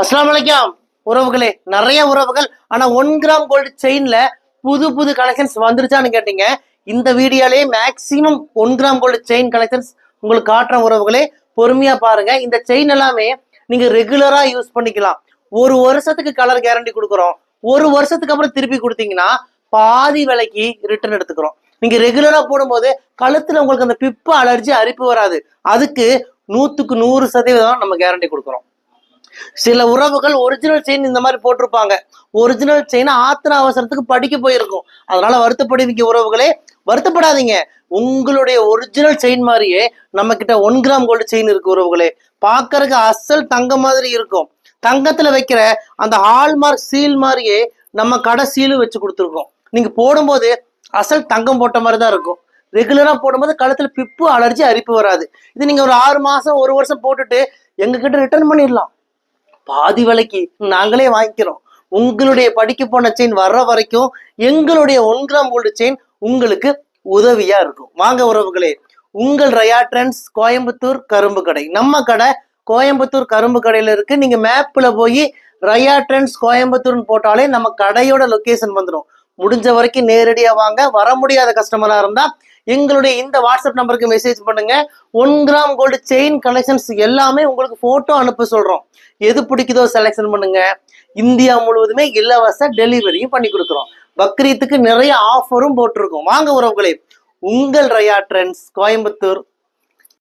அஸ்லாம் வலைக்கம் உறவுகளே நிறைய உறவுகள். ஆனா ஒன் கிராம் கோல்டு செயின்ல புது புது கலெக்ஷன்ஸ் வந்துருச்சான்னு கேட்டீங்க. இந்த வீடியோலயே maximum one gram gold chain collections உங்களுக்கு காட்டுற உறவுகளே பொறுமையா பாருங்க. இந்த செயின் எல்லாமே நீங்க ரெகுலரா யூஸ் பண்ணிக்கலாம். ஒரு வருஷத்துக்கு கலர் கேரண்டி கொடுக்குறோம். ஒரு வருஷத்துக்கு அப்புறம் திருப்பி கொடுத்தீங்கன்னா பாதி விலைக்கு ரிட்டர்ன் எடுத்துக்கிறோம். நீங்க ரெகுலரா போடும்போது கழுத்துல உங்களுக்கு அந்த பிப்பு அலர்ஜி அரிப்பு வராது. அதுக்கு நூத்துக்கு நூறு சதவீதம் நம்ம கேரண்டி கொடுக்குறோம். சில உறவுகள் ஒரிஜினல் செயின் இந்த மாதிரி போட்டிருப்பாங்க. ஒரிஜினல் செயின் ஆத்திர அவசரத்துக்கு படிக்க போயிருக்கும். அதனால வருத்தப்படுவீங்க உறவுகளே. வருத்தப்படாதீங்க. உங்களுடைய ஒரிஜினல் செயின் மாதிரியே நம்ம கிட்ட ஒன் கிராம் கோல்டு செயின் இருக்கு உறவுகளே. பாக்குறதுக்கு அசல் தங்கம் மாதிரி இருக்கும். தங்கத்துல வைக்கிற அந்த ஹால்மார்க் சீல் மாதிரியே நம்ம கடை சீலும் வச்சு கொடுத்துருக்கோம். நீங்க போடும்போது அசல் தங்கம் போட்ட மாதிரி தான் இருக்கும். ரெகுலரா போடும்போது கழுத்துல பிப்பு அலர்ஜி அரிப்பு வராது. இது நீங்க ஒரு ஆறு மாசம் ஒரு வருஷம் போட்டுட்டு எங்ககிட்ட ரிட்டர்ன் பண்ணிடலாம். பாதி விலைக்கு நாங்களே வாங்கிக்கிறோம். உங்களுடைய படிக்க போன செயின் வர்ற வரைக்கும் எங்களுடைய ஒன் கிராம் கோல்டு செயின் உங்களுக்கு உதவியா இருக்கும். வாங்க உறவுகளே உங்கள் ரயா ட்ரெண்ட்ஸ் கோயம்புத்தூர் கரும்பு கடை. நம்ம கடை கோயம்புத்தூர் கரும்பு கடையில இருக்கு. நீங்க மேப்ல போய் ரயா ட்ரெண்ட்ஸ் கோயம்புத்தூர்னு போட்டாலே நம்ம கடையோட லொக்கேஷன் வந்துடும் முடிஞ்ச வரைக்கும் நேரடியாக வாங்க. வர முடியாத கஸ்டமராக இருந்தால் எங்களுடைய இந்த வாட்ஸ்அப் நம்பருக்கு மெசேஜ் பண்ணுங்க. One gram gold chain collections எல்லாமே உங்களுக்கு போட்டோ அனுப்ப சொல்றோம். எது பிடிக்குதோ செலெக்ஷன் பண்ணுங்க. இந்தியா முழுவதுமே இலவச டெலிவரியும் பண்ணி கொடுக்குறோம். பக்ரீத்துக்கு நிறைய ஆஃபரும் போட்டிருக்கோம். வாங்க உறவுகளே. உங்கள் ரயா ட்ரெண்ட்ஸ் கோயம்புத்தூர்